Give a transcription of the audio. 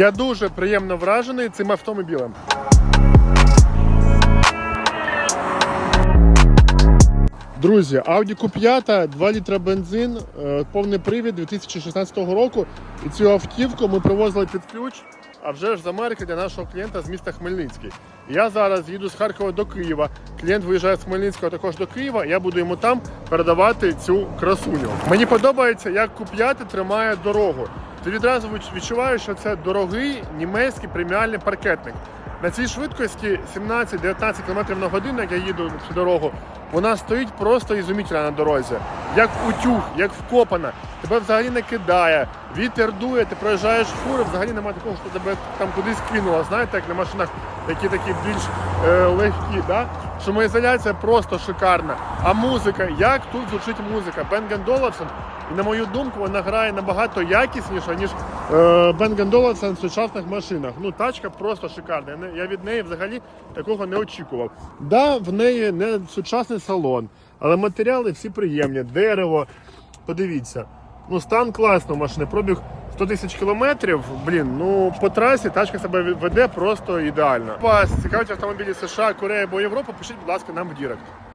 Я дуже приємно вражений цим автомобілем. Друзі, Audi Q5, 2 літра бензин, е, повний привід 2016 року. І цю автівку ми привозили під ключ, а вже ж з Америки для нашого клієнта з міста Хмельницький. Я зараз їду з Харкова до Києва. Клієнт виїжджає з Хмельницького також до Києва. Я буду йому там передавати цю красуню. Мені подобається, як Q5 тримає дорогу. Ти відразу відч- відчуваєш, що це дорогий німецький преміальний паркетник. На цій швидкості 17-19 км на годину, як я їду цю дорогу, вона стоїть просто ізумітельно на дорозі. Як утюг, як вкопана. Тебе взагалі не кидає, вітер дує, ти проїжджаєш фури, взагалі немає такого, що тебе там кудись кинуло. Знаєте, як на машинах, які такі більш е, легкі. Да? Шумоізоляція просто шикарна. А музика, як тут звучить музика? Бенген Доловсон, і на мою думку, вона грає набагато якісніше, ніж е, Бенген Доловсон в сучасних машинах. Ну, тачка просто шикарна. Я від неї взагалі такого не очікував. Да, в неї не сучасний салон, але матеріали всі приємні. Дерево. Подивіться. Ну, стан класно машини. Пробіг 100 тисяч кілометрів. Блін, ну по трасі тачка себе веде просто ідеально. Вас цікавить автомобілі США, Корея або Європа, пишіть, будь ласка, нам в Дірект.